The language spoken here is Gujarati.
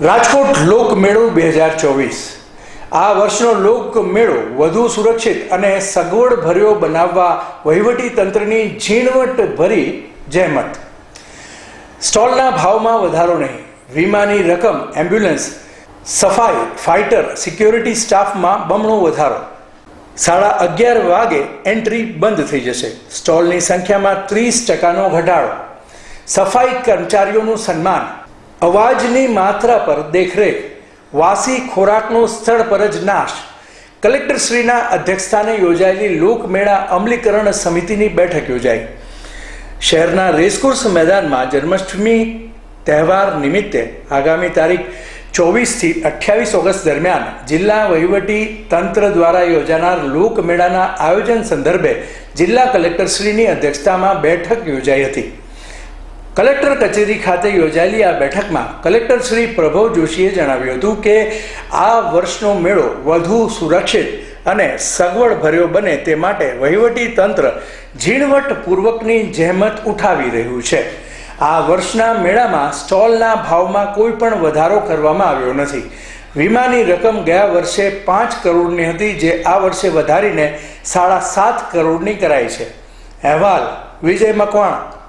રાજકોટ લોકમેળો બે હજાર ચોવીસ. આ વર્ષનો લોકમેળો વધુ સુરક્ષિત અને સગવડ ભર્યો બનાવવા વહીવટી તંત્રની ઝીણવટ ભરી જહેમત. સ્ટોલના ભાવમાં વધારો નહીં. વીમાની રકમ, એમ્બ્યુલન્સ, સફાઈ, ફાઇટર, સિક્યોરિટી સ્ટાફમાં બમણો વધારો. સાડા અગિયાર વાગે એન્ટ્રી બંધ થઈ જશે. સ્ટોલની સંખ્યામાં ત્રીસ ટકાનો ઘટાડો. સફાઈ કર્મચારીઓનું સન્માન. અવાજની માત્રા પર દેખરેખ. વાસી ખોરાકનો સ્થળ પર જ નાશ. કલેક્ટરશ્રીના અધ્યક્ષસ્થાને યોજાયેલી લોકમેળા અમલીકરણ સમિતિની બેઠક યોજાઈ. શહેરના રેસકોર્સ મેદાનમાં જન્માષ્ટમી તહેવાર નિમિત્તે આગામી તારીખ ચોવીસથી અઠ્યાવીસ ઓગસ્ટ દરમિયાન જિલ્લા વહીવટી તંત્ર દ્વારા યોજાનાર લોકમેળાના આયોજન સંદર્ભે જિલ્લા કલેક્ટરશ્રીની અધ્યક્ષતામાં બેઠક યોજાઈ હતી. કલેક્ટર કચેરી ખાતે યોજાયેલી આ બેઠકમાં કલેક્ટર શ્રી પ્રભવ જોશીએ જણાવ્યું હતું કે આ વર્ષનો મેળો વધુ સુરક્ષિત અને સગવડ ભર્યો બને તે માટે વહીવટી તંત્ર ઝીણવટપૂર્વકની જહેમત ઉઠાવી રહ્યું છે. આ વર્ષના મેળામાં સ્ટોલના ભાવમાં કોઈ પણ વધારો કરવામાં આવ્યો નથી. વીમાની રકમ ગયા વર્ષે પાંચ કરોડની હતી, જે આ વર્ષે વધારીને સાડા સાત કરોડની કરાઈ છે. અહેવાલ વિજય મકવાણા